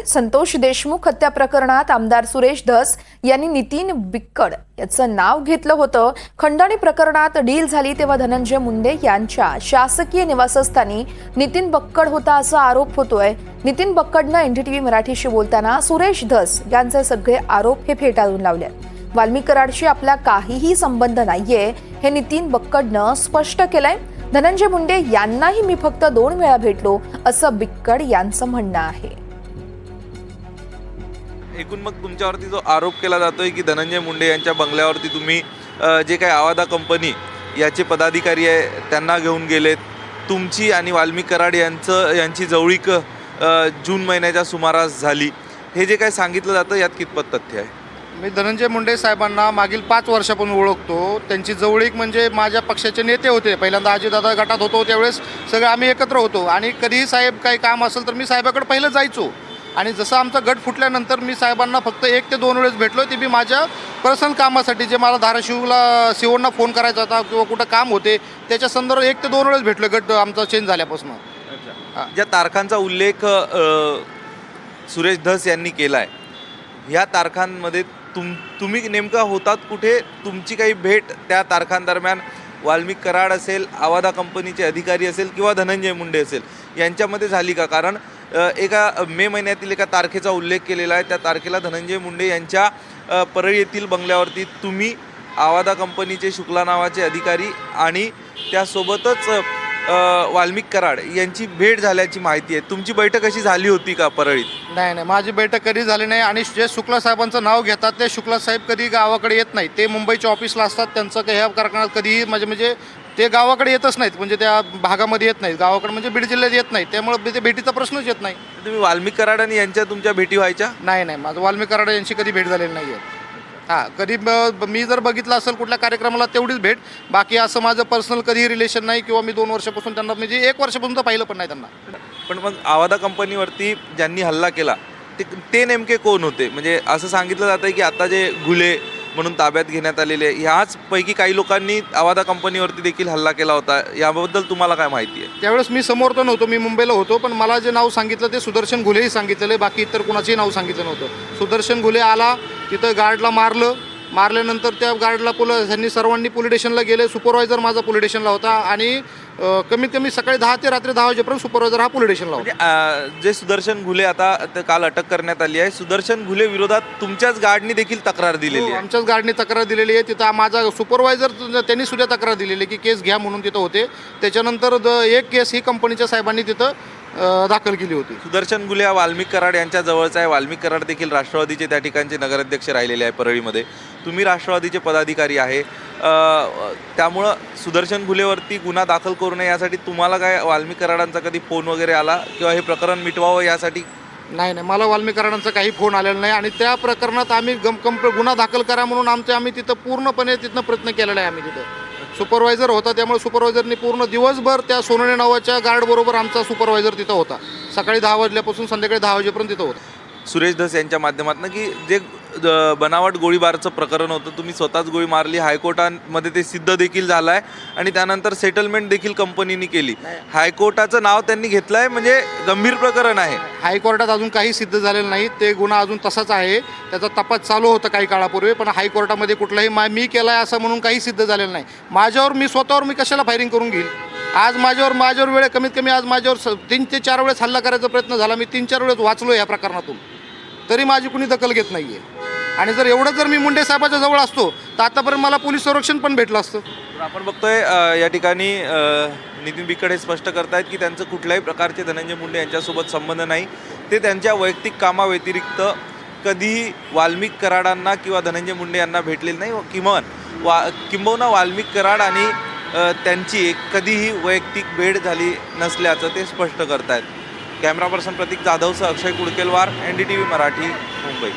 संतोष देशमुख हत्या प्रकरणात आमदार सुरेश धस यांनी नितीन बिक्कड याचं नाव घेतलं होतं. खंडणी प्रकरणात डील झाली तेव्हा धनंजय मुंडे यांच्या शासकीय निवासस्थानी नितीन बक्कड होता असा आरोप होतोय. नितीन बक्कडनं एनडीटीव्ही मराठीशी बोलताना सुरेश धस यांचे सगळे आरोप हे फेटाळून लावले वाल्मिक कराडशी आपला काहीही संबंध नाहीये हे नितीन बक्कडनं स्पष्ट केलंय. धनंजय मुंडे यांनाही मी फक्त दोन वेळा भेटलो असं बिक्कड यांचं म्हणणं आहे. एकूण मग तुमच्यावरती जो आरोप केला जातोय की धनंजय मुंडे यांच्या बंगल्यावरती तुम्ही जे काही आवादा कंपनी याचे पदाधिकारी आहे त्यांना घेऊन गेलेत. तुमची आणि वाल्मिक कराड यांचं यांची जवळीक जून महिन्याच्या सुमारास झाली. हे जे काही सांगितलं जातं यात कितपत तथ्य आहे? मी धनंजय मुंडे साहेबांना मागील पाच वर्षापासून ओळखतो. त्यांची जवळीक म्हणजे माझ्या पक्षाचे नेते होते. पहिल्यांदा अजितदादा गटात होतो त्यावेळेस सगळं आम्ही एकत्र होतो. आणि कधीही साहेब काही काम असेल तर मी साहेबाकडे पहिलं जायचो. आणि जसं आमचा गट फुटल्यानंतर मी साहेबांना फक्त एक ते दोन वेळेस भेटलो ते बी माझ्या पर्सनल कामासाठी जे मला धाराशिवला शिवणला फोन करायचा होता किंवा कुठं काम होते त्याच्या संदर्भात एक ते दोन वेळेस भेटलो गट आमचा चेंज झाल्यापासून. हा. ज्या तारखांचा उल्लेख सुरेश धस यांनी केला आहे ह्या तारखांमध्ये तुम तुम्ही नेमका होतात कुठे? तुमची काही भेट त्या तारखांदरम्यान वाल्मिक कराड असेल आवादा कंपनीचे अधिकारी असेल किंवा धनंजय मुंडे असेल यांच्यामध्ये झाली का? कारण एका मे महिन्यातील एका तारखेचा उल्लेख केलेला आहे. त्या तारखेला धनंजय मुंडे यांच्या परळी येथील बंगल्यावरती तुम्ही आवादा कंपनीचे शुक्ला नावाचे अधिकारी आणि त्यासोबतच वाल्मिक कराड यांची भेट झाल्याची माहिती आहे. तुमची बैठक अशी झाली होती का परळीत? नाही नाही. माझी बैठक कधी झाली नाही आणि जे शुक्ला साहेबांचं नाव घेतात ते शुक्ला साहेब कधी गावाकडे येत नाही. ते मुंबईच्या ऑफिसला असतात. त्यांचं काही ह्या कारखान्यात कधीही म्हणजे म्हणजे ते गावाकडे येतच नाहीत म्हणजे त्या भागामध्ये येत नाहीत. गावाकडे म्हणजे बीड जिल्ह्यात येत नाहीत. त्यामुळे ते भेटीचा प्रश्नच येत नाही. तुम्ही वाल्मिक कराड आणि यांच्या तुमच्या भेटी व्हायच्या? नाही नाही. माझं वाल्मिक कराड यांची कधी भेट झालेली नाही आहे हां कधी ब- मी जर बघितलं असेल कुठल्या कार्यक्रमाला तेवढीच भेट. बाकी असं माझं पर्सनल कधीही रिलेशन नाही किंवा मी दोन वर्षापासून त्यांना म्हणजे एक वर्षापासून तर पाहिलं पण नाही त्यांना. पण मग आवादा कंपनीवरती ज्यांनी हल्ला केला ते ते नेमके कोण होते? म्हणजे असं सांगितलं जातं की आता जे गुले म्हणून ताब्यात घेण्यात आलेले ह्याच पैकी काही लोकांनी आवादा कंपनीवरती देखील हल्ला केला होता. याबद्दल तुम्हाला काय माहिती आहे? त्यावेळेस मी समोर तर नव्हतो मी मुंबईला होतो पण मला जे नाव सांगितलं ते सुदर्शन घुलेही सांगितलेलं आहे. बाकी इतर कुणाचंही नाव सांगितलं नव्हतं. सुदर्शन घुले आला तिथं गार्डला मारलं मारल्यानंतर त्या गार्डला पोलीस त्यांनी सर्वांनी पोलीस स्टेशनला गेले. सुपरवायझर माझा पोलीस स्टेशनला होता. आणि कमीत कमी सकाळी दहा ते रात्री दहा वाजेपर्यंत सुपरवायझर हा पोलीस स्टेशनला होता. म्हणजे जे सुदर्शन घुले आता ते काल अटक करण्यात आली आहे. सुदर्शन घुले विरोधात तुमच्याच गार्डनी देखील तक्रार दिलेली हो, आहे. आमच्याच गार्डने तक्रार दिलेली आहे. तिथं माझा सुपरवायझर त्यांनी सुद्धा तक्रार दिलेली आहे की केस घ्या म्हणून तिथं होते. त्याच्यानंतर एक केस ही कंपनीच्या साहेबांनी तिथं अं, दाखल केली होती. सुदर्शन गुले हा वाल्मिक कराड यांच्या जवळचा आहे. वाल्मिक कराड देखील राष्ट्रवादीचे त्या ठिकाणचे नगराध्यक्ष राहिलेले आहे परळीमध्ये. तुम्ही राष्ट्रवादीचे पदाधिकारी आहे. अ, त्यामुळं सुदर्शन गुलेवरती गुन्हा दाखल करू नये यासाठी तुम्हाला काय वाल्मिक कराडांचा कधी फोन वगैरे आला? किंवा हे प्रकरण मिटवावं यासाठी? नाही नाही. मला वाल्मीकरणांचा काही फोन आलेला नाही. आणि त्या प्रकरणात आम्ही गम कंप गुन्हा दाखल करा म्हणून आमचे आम्ही तिथं पूर्णपणे तिथनं प्रयत्न केलेला आहे आम्ही तिथं. सुपरवायझर होता त्यामुळे सुपरवायझरनी पूर्ण दिवसभर त्या सोनने नावाच्या गार्डबरोबर आमचा सुपरवायझर तिथं होता. सकाळी दहा वाजल्यापासून संध्याकाळी दहा वाजेपर्यंत तिथं होता. सुरेश धस यांच्या माध्यमातून की जे बनावट गोळीबारचं प्रकरण होतं. तुम्ही स्वतःच गोळी मारली. हायकोर्टामध्ये ते सिद्ध देखील झालं आहे आणि त्यानंतर सेटलमेंट देखील कंपनीने केली. हायकोर्टाचं नाव त्यांनी घेतलं आहे म्हणजे गंभीर प्रकरण आहे. हायकोर्टात अजून काही सिद्ध झालेलं नाही. ते गुन्हा अजून तसाच आहे. त्याचा तपास चालू होता काही काळापूर्वी पण हायकोर्टामध्ये कुठलाही मा मी केला आहे असं म्हणून काही सिद्ध झालेलं नाही. माझ्यावर मी स्वतःवर मी कशाला फायरिंग करून घेईल? आज माझ्यावर माझ्यावर वेळ कमीत कमी आज माझ्यावर तीन ते चार वेळेस हल्ला करायचा प्रयत्न झाला. मी तीन चार वेळेस वाचलो या प्रकरणातून. तरी माझी कुणी दखल घेत नाही आहे आणि जर एवढं जर मी मुंडे साहेबाच्या जवळ असतो तर आतापर्यंत मला पोलीस संरक्षण पण भेटलं असतं. आपण बघतोय या ठिकाणी नितीन बिकड हे स्पष्ट करतायत की त्यांचं कुठल्याही प्रकारचे धनंजय मुंडे यांच्यासोबत संबंध नाही. ते त्यांच्या वैयक्तिक कामाव्यतिरिक्त कधीही वाल्मिक कराडांना किंवा धनंजय मुंडे यांना भेटलेले नाही व किमान वा किंबहुना वाल्मिक कराड आणि त्यांची कधीही वैयक्तिक भेट झाली नसल्याचं ते स्पष्ट करतायत. Camera person Prateek जाधवसह Akshay Kudkelwar N D T V Marathi Mumbai.